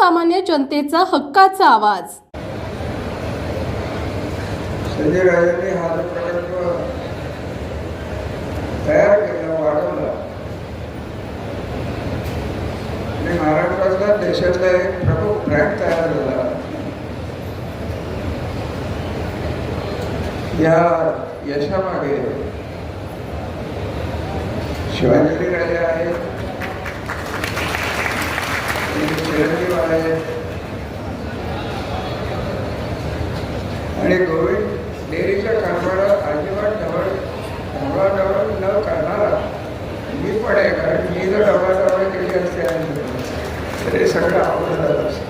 सर्वसामान्य जनतेचा हक्काचा आवाज. संजय राजांनी हा जो प्रकल्प तयार केला वाढवला आणि महाराष्ट्रातला देशातला एक प्रमुख ब्रँड तयार झाला. या यशामागे शिवाजी राजे आहेत आहेत. आणि गोविंद डेअरीच्या कारभारात अजिबात ढवळ ढवळाढवळ न करणारा मी पण आहे कारण मी जर ढवळाढवळ केली असते तर हे सगळं आवडत झालं असतं.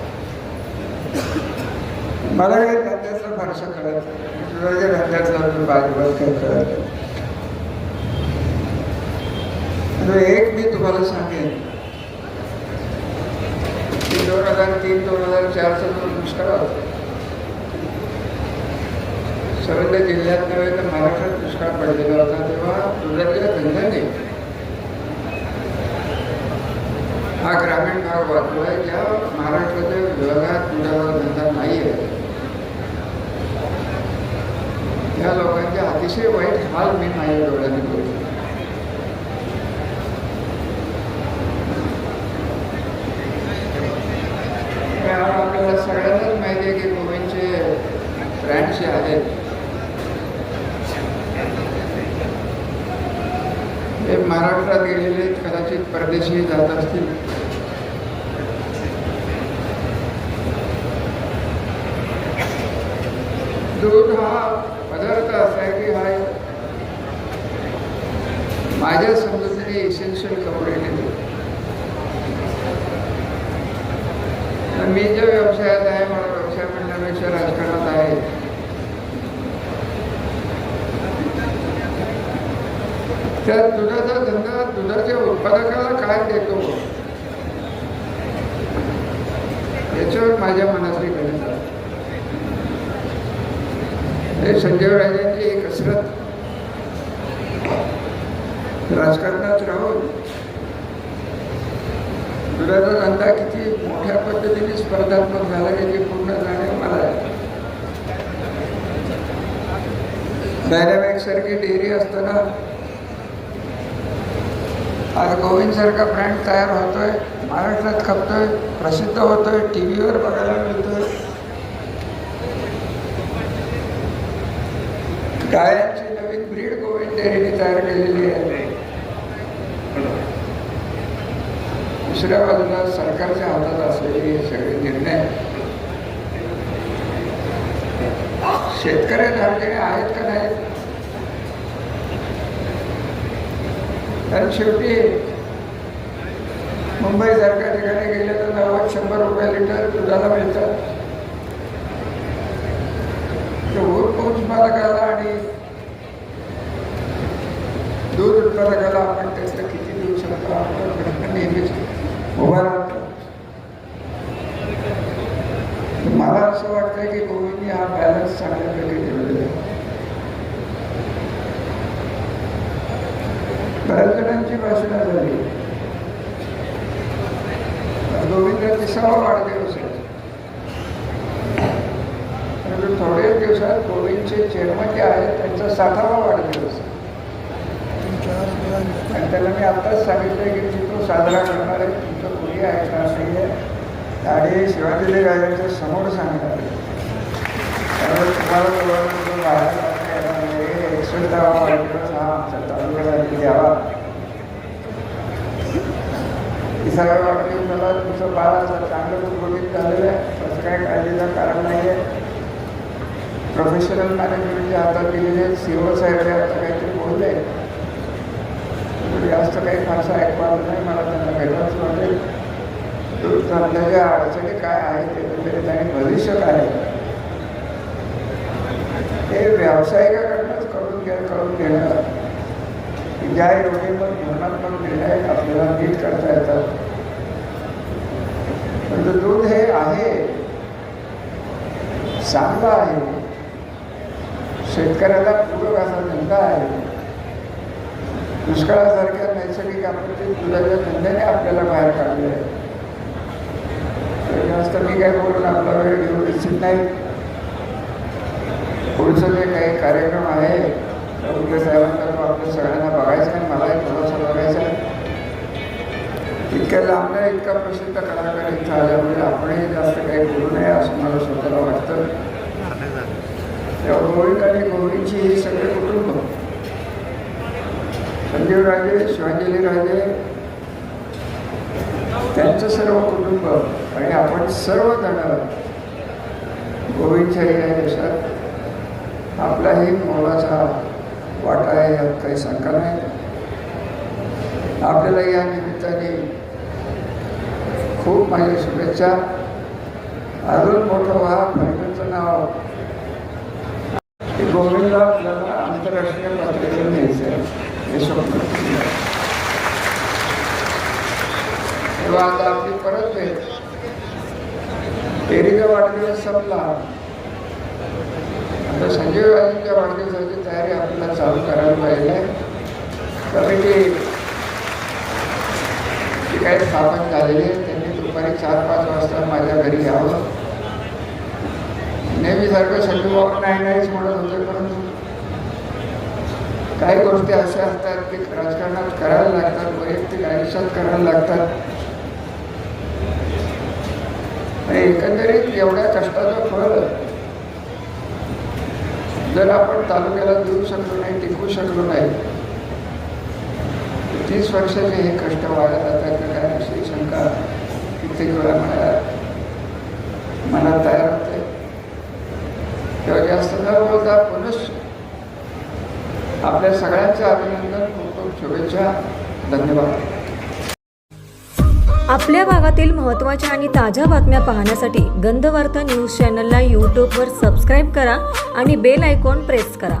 मला काही धंद्याचं फारसं कळत तुझ्या तुझं बाजूबाज काही कळत एक मी तुम्हाला सांगेन. हजार तीन दोन हजार चारचा जो दुष्काळ होता सर्व जिल्ह्यात नव्हे तर महाराष्ट्रात दुष्काळ पडलेला होता तेव्हा धंदा धंद्याने हा ग्रामीण भाग वाचलाय ज्या महाराष्ट्राच्या विभागात दुधाचा धंदा नाही आहे त्या लोकांचे अतिशय वाईट हाल मी माझ्या डोळ्याने बघितले त्यामुळे आपल्याला सगळ्यांनाच माहिती आहे की गोविंदचे ब्रँड जे आहेत ते महाराष्ट्रात गेलेले कदाचित परदेशी जात असतील. दूध हा पदार्थ असा आहे की हा माझ्या समजुतीने इसेन्शियल कपडे मी ज्या व्यवसायात आहे मला व्यवसाय म्हणण्यापेक्षा राजकारणात आहे त्या दुधाचा धंदा दुधाच्या उत्पादकाला काय देतो याच्यावर माझ्या मनातली गणित हे संजय राजांची एक कसरत. राजकारणात राहून दुधाचा धंदा किती मोठ्या पद्धतीने स्पर्धात्मक झाला याची पूर्ण जाणीव मला आहे. सारखी डेअरी असताना आज गोविंद सारखा ब्रँड तयार होतोय महाराष्ट्रात खपतोय प्रसिद्ध होतोय टी व्हीवर बघायला मिळतोय. गायांची नवीन ब्रीड गोविंद डेअरीने तयार केलेली आहे. दुसऱ्या बाजूला सरकारच्या हातात असलेले सगळे निर्णय. शेतकऱ्या धारकेने आहेत का नाही कारण शेवटी मुंबईसारख्या ठिकाणी गेले तर गावात शंभर रुपये लिटर दुधाला मिळतात. तर ऊस उत्पादकाला आणि दूध उत्पादकाला आपण त्याचं किती देऊ शकतो आपण नेहमीच उभा राहतो तर मला असं वाटतं की गोविंदनी हा बॅलन्स चांगल्यापैकी ठेवलेला आहे बऱ्याच जणांची झाली गोविंद तिसावा वाढदिवस आहे. म्हणजे थोड्याच दिवसात गोविंदचे चेअरमन जे आहेत त्यांचा सातावा वाढदिवस आणि त्याला मी आत्ताच सांगितलं की मी तो साजरा करणार आहे तुमचं कोणी का नाही आहे आणि शिवाजी राजांच्या समोर सांगणार आहे. त्यामुळे तुम्हाला दोघांना जो बाहेर वाढदिवस हा आमच्या तालुक्याला द्यावा. तिसऱ्या वाढदिवसाला तुमचं बाळ असं चांगलं गुणगुणित झालेलं आहे. असं काही काळजीचं कारण नाही आहे. प्रोफेशनल मॅनेजमेंटच्या हातात दिलेले सी ओ साहेब हे आता काहीतरी बोलले जास्त काही फारसं ऐकवायला नाही मला त्यांना भेटावंच वाटेल दूध ज्या अडचणी काय आहेत एकंदरीत आणि भविष्य काय आहे हे व्यावसायिकाकडनंच करून घ्या करून घेणं ज्या योजनेवर धोरणात्मक निर्णय आपल्याला नीट करता येतात. पण दूध हे आहे. चांगलं आहे. शेतकऱ्याला पूरक असा धंदा आहे. दुष्काळासारख्या नैसर्गिक आपत्ती दुधाच्या धंद्याने आपल्याला बाहेर काढले आहे जास्त मी काय बोलून आपला वेळ घेऊ इच्छित नाही. पुढचं जे काही कार्यक्रम आहे उद्या आपल्या सगळ्यांना इतक्या लांबला इतका प्रसिद्ध कलाकार इथं आल्यामुळे आपणही जास्त काही बोलू नये असं मला स्वतःला वाटतं. तेव्हा गोविंद आणि गोविंदची ही सगळे कुटुंब. संजीव राजे शिवांजली राजे त्यांचं सर्व कुटुंब आणि आपण सर्वजण गोविंदच्या या देशात आपलाही मोलाचा वाटा आहे यात काही शंका नाही. आपल्याला या निमित्ताने खूप माझ्या शुभेच्छा. अजून मोठं व्हा बहिणीचं नाव. गोविंद आपल्याला आंतरराष्ट्रीय पातळीवर न्यायचं आहे. हे स्वप्न तेव्हा हो, आता आपली परत भेट. पेरीचा वाढदिवस संपला. आता संजय गांधींच्या वाढदिवसाची तयारी आपल्याला चालू करायला पाहिजे. कमिटी जी काही स्थापन झालेली आहे. दुपारी चार पाच वाजता माझ्या घरी यावं. नेहमीसारखं संजू नाही नाहीच म्हणत होते परंतु काही गोष्टी अशा असतात की राजकारणात करायला लागतात वैयक्तिक आयुष्यात करायला लागतात. आणि एकंदरीत एवढ्या कष्टाचं फळ जर आपण तालुक्याला देऊ शकलो नाही टिकू शकलो नाही तीस वर्षाचे हे कष्ट वाढत असतात का काय अशी शंका कित्येक वेळा मला मनात तयार होते. तेव्हा जास्त न बोलता पुनश आपल्या सगळ्यांचं अभिनंदन खूप खूप शुभेच्छा धन्यवाद. आपल्या भागातील महत्त्वाच्या आणि ताज्या बातम्या पाहण्यासाठी गंधवार्ता न्यूज चॅनलला यूट्यूबवर सबस्क्राईब करा आणि बेल आयकॉन प्रेस करा.